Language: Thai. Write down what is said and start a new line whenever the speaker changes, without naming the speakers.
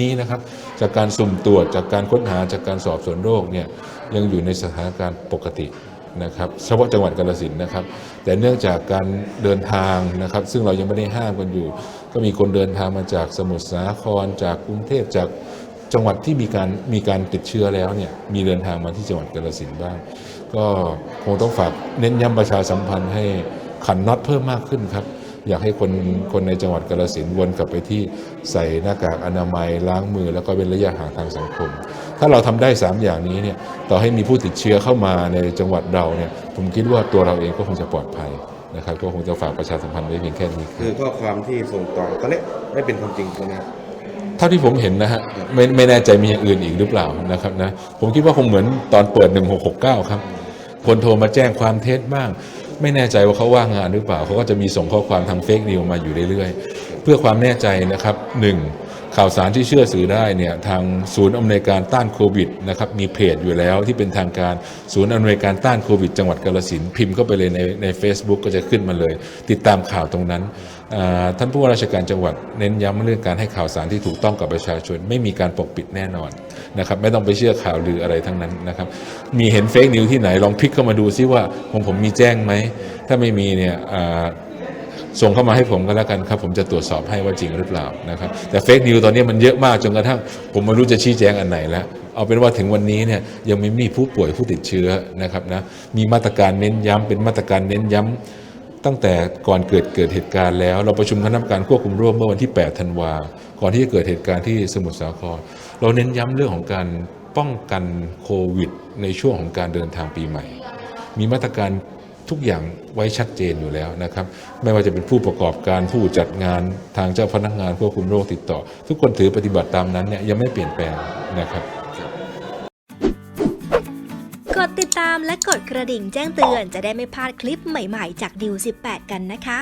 นี้นะครับจากการสุ่มตรวจจากการค้นหาจากการสอบสวนโรคเนี่ยยังอยู่ในสถานการณ์ปกตินะครับเฉพาะจังหวัดกาฬสินนะครับ แต่เนื่องจากการเดินทางนะครับ ซึ่งเรายังไม่ได้ห้ามกันอยู่ ก็มีคนเดินทางมาจากสมุทรสาครจากกรุงเทพจากจังหวัดที่มีการมีการติดเชื้อแล้วเนี่ยมีเดินทางมาที่จังหวัดกาฬสินบ้าง ก็คงต้องฝากเน้นย้ำประชาสัมพันธ์ให้ขันน็อตเพิ่มมากขึ้นครับ อยากให้คนคนในจังหวัดกาฬสินธุ์วนกลับไปที่ใส่หน้ากากอนามัยล้างมือ แล้วก็เป็นระยะห่างทางสังคม ถ้าเราทำได้ 3 อย่างนี้เนี่ยต่อให้มีผู้ติดเชื้อเข้ามาในจังหวัดเราเนี่ยผมคิดว่าตัวเราเองก็คงจะปลอดภัยนะครับก็คงจะฝากประชาสัมพันธ์ไว้เพียงแค่นี้
คือข้อความที่ส่งต่อตอนนี้ไม่เป็นความจริงใช่ไหมครับ
เท่าที่ผมเห็นนะฮะไม่ไม่แน่ใจมีอย่างอื่นอีกหรือเปล่านะครับนะผมคิดว่าคงเหมือนตอนเปิด 1669 ครับ คนโทรมาแจ้งความเท็จบ้าง ไม่แน่ใจว่าเขาว่างงานหรือเปล่าเขาก็จะมีส่งข้อความทางเฟกนิวมาอยู่เรื่อยๆ เพื่อความแน่ใจนะครับหนึ่ง ข่าวสารที่เชื่อสื่อได้เนี่ยทางศูนย์อำนวยการต้านโควิดนะครับมีเพจอยู่แล้วที่เป็นทางการศูนย์อำนวยการต้านโควิด จังหวัดกาฬสินพิมพ์เข้าไปเลยในใน Facebook ก็จะขึ้นมาเลย ติดตามข่าวตรงนั้นท่านผู้ว่าราชการจังหวัดเน้นย้ำเรื่องการให้ข่าวสารที่ถูกต้องกับประชาชน ไม่มีการปกปิดแน่นอนนะครับไม่ต้องไปเชื่อข่าวลืออะไรทั้งนั้นนะครับมีเห็นเฟกนิวที่ไหนลองพลิกเข้ามาดูซิว่าของผมมีแจ้งไหมถ้าไม่มีเนี่ย ส่งเข้ามาให้ผมก็แล้วกันครับ ผมจะตรวจสอบให้ว่าจริงหรือเปล่านะครับ แต่เฟกนิวตอนนี้มันเยอะมากจนกระทั่งผมไม่รู้จะชี้แจงอันไหนแล้ว เอาเป็นว่าถึงวันนี้เนี่ยยังไม่มีผู้ป่วยผู้ติดเชื้อนะครับนะมีมาตรการเน้นย้ำเป็นมาตรการเน้นย้ำตั้งแต่ก่อนเกิดเกิดเหตุการณ์แล้ว เราประชุมคณะกรรมการควบคุมโรคเมื่อวันที่ 8 ธันวาก่อนที่จะเกิดเหตุการณ์ที่สมุทรสาคร เราเน้นย้ำเรื่องของการป้องกันโควิด ในช่วงของการเดินทางปีใหม่ มีมาตรการ ทุกอย่างไว้ชัดเจนอยู่แล้วนะครับ ไม่ว่าจะเป็นผู้ประกอบการผู้จัดงานทางเจ้าพนักงานควบคุมโรคติดต่อ ทุกคนถือปฏิบัติตามนั้นเนี่ยยังไม่เปลี่ยนแปลงนะครับ
กดติดตามและกดกระดิ่งแจ้งเตือนจะได้ไม่พลาดคลิปใหม่ๆ จากดิว18 กันนะคะ